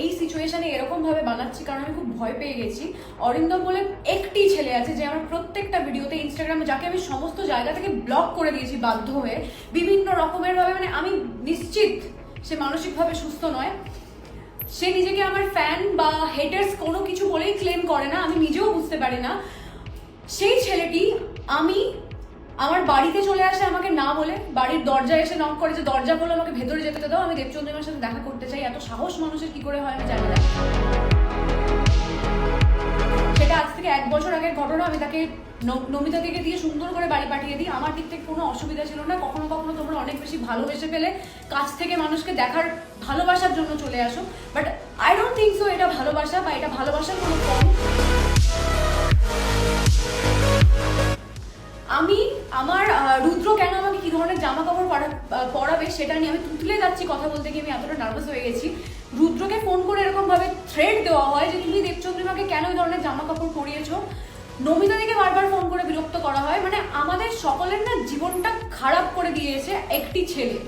এই সিচুয়েশনে এরকম ভাবে বানাচ্ছি, কারণ আমি খুব ভয় পেয়ে গেছি। অরিন্দম বলে একটি ছেলে আছে যে আমার প্রত্যেকটা ভিডিওতে ইনস্টাগ্রামে যাকে আমি সমস্ত জায়গা থেকে ব্লক করে দিয়েছি বাধ্য হয়ে, বিভিন্ন রকমের ভাবে মানে আমি নিশ্চিত সে মানসিকভাবে সুস্থ নয়। সে নিজেকে আমার ফ্যান বা হেটার্স কোনো কিছু বলেই ক্লেম করে না, আমি নিজেও বুঝতে পারি না। সেই ছেলেটি আমি আমার বাড়িতে চলে আসে আমাকে না বলে, বাড়ির দরজায় এসে নক করে যে, দরজা বলে আমাকে ভেতরে যেতে দাও, আমি দেবচন্দ্রিমার সাথে দেখা করতে চাই। এত সাহস মানুষের কি করে হয় আমি জানি না। সেটা আজ থেকে এক বছর আগের ঘটনা, আমি তাকে নমিতা থেকে দিয়ে সুন্দর করে বাড়ি পাঠিয়ে দিই। আমার দিক থেকে কোনো অসুবিধা ছিল না। কখনো কখনো তোমরা অনেক বেশি ভালোবেসে ফেলে কাছ থেকে মানুষকে দেখার ভালোবাসার জন্য চলে আসো। But I don't think so এটা ভালোবাসা বা এটা ভালোবাসার কোনো ফর্ম জামা কাপড় পরা- পরাবে সেটা নিয়ে আমি তুতলে যাচ্ছি কথা বলতে গিয়ে আমি এতটা নার্ভাস হয়ে গেছি। রুদ্রকে ফোন করে এরকম ভাবে থ্রেড দেওয়া হয় যে, তুমি দেবচন্দ্রিমাকে কেন এই ধরনের জামা কাপড় পরিয়েছো? নমিতা দিকে বারবার ফোন করে বিরক্ত করা হয়। মানে আমাদের সকলের না জীবনটা খারাপ করে দিয়েছে একটি ছেলে।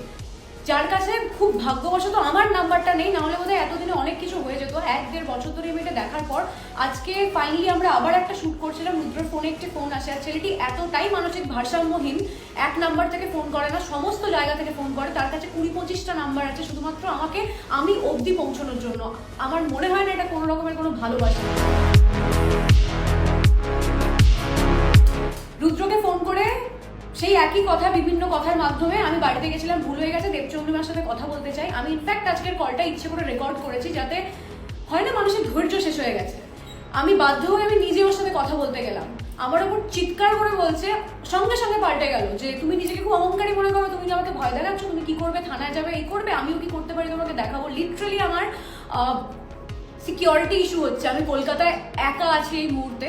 যার কাছে খুব ভাগ্যবশত আমার নাম্বারটা নেই নাহলে বোধহয় এতদিনে অনেক কিছু হয়ে যেত। এক দেড় বছর ধরে আমি এটা দেখার পর আজকে ফাইনালি আমরা আবার একটা শ্যুট রুদ্রের ফোনে একটি ফোন আসে আর ছেলেটি এতটাই মানসিক ভারসাম্যহীন, এক নাম্বার থেকে ফোন করে না, সমস্ত জায়গা থেকে ফোন করে। তার কাছে কুড়ি পঁচিশটা নাম্বার আছে, শুধুমাত্র আমাকে আমি অবধি পৌঁছানোর জন্য। আমার মনে হয় না এটা কোনো রকমের কোনো ভালোবাসা। রুদ্রকে ফোন করে সেই একই কথা, বিভিন্ন কথার মাধ্যমে আমি বাড়িতে গেছিলাম, ভুল হয়ে গেছে দেবচন্দ্রিমার সাথে কথা বলতে চাই। আমি ইনফ্যাক্ট আজকের কলটা ইচ্ছে করে রেকর্ড করেছি যাতে, হয় না মানুষের ধৈর্য শেষ হয়ে গেছে। আমি বাধ্য হয়ে আমি নিজে ওর সাথে কথা বলতে গেলাম। আমার ওপর চিৎকার করে বলছে, সঙ্গে সঙ্গে পাল্টে গেল যে, তুমি নিজেকে খুব অহংকারী মনে করো, তুমি আমাকে ভয় দেখাচ্ছ, তুমি কি করবে, থানায় যাবে, এই করবে, আমিও কি করতে পারি, তোমাকে দেখাবো। লিটারালি আমার সিকিউরিটি ইস্যু হচ্ছে। আমি কলকাতায় একা আছি এই মুহূর্তে।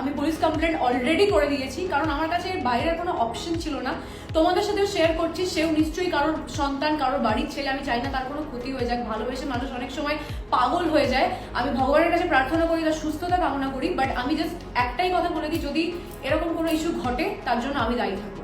আমি পুলিশ কমপ্লেন অলরেডি করে দিয়েছি, কারণ আমার কাছে বাইরের কোনো অপশন ছিল না। তোমাদের সাথেও শেয়ার করছি, সেও নিশ্চয়ই কারোর সন্তান, কারোর বাড়ির ছেলে, আমি চাই না তার কোনো ক্ষতি হয়ে যাক। ভালোবেসে মানুষ অনেক সময় পাগল হয়ে যায়। আমি ভগবানের কাছে প্রার্থনা করি, তার সুস্থতা কামনা করি বাট আমি জাস্ট একটাই কথা বলে দিই, যদি এরকম কোনো ইস্যু ঘটে, তার জন্য আমি দায়ী থাকব।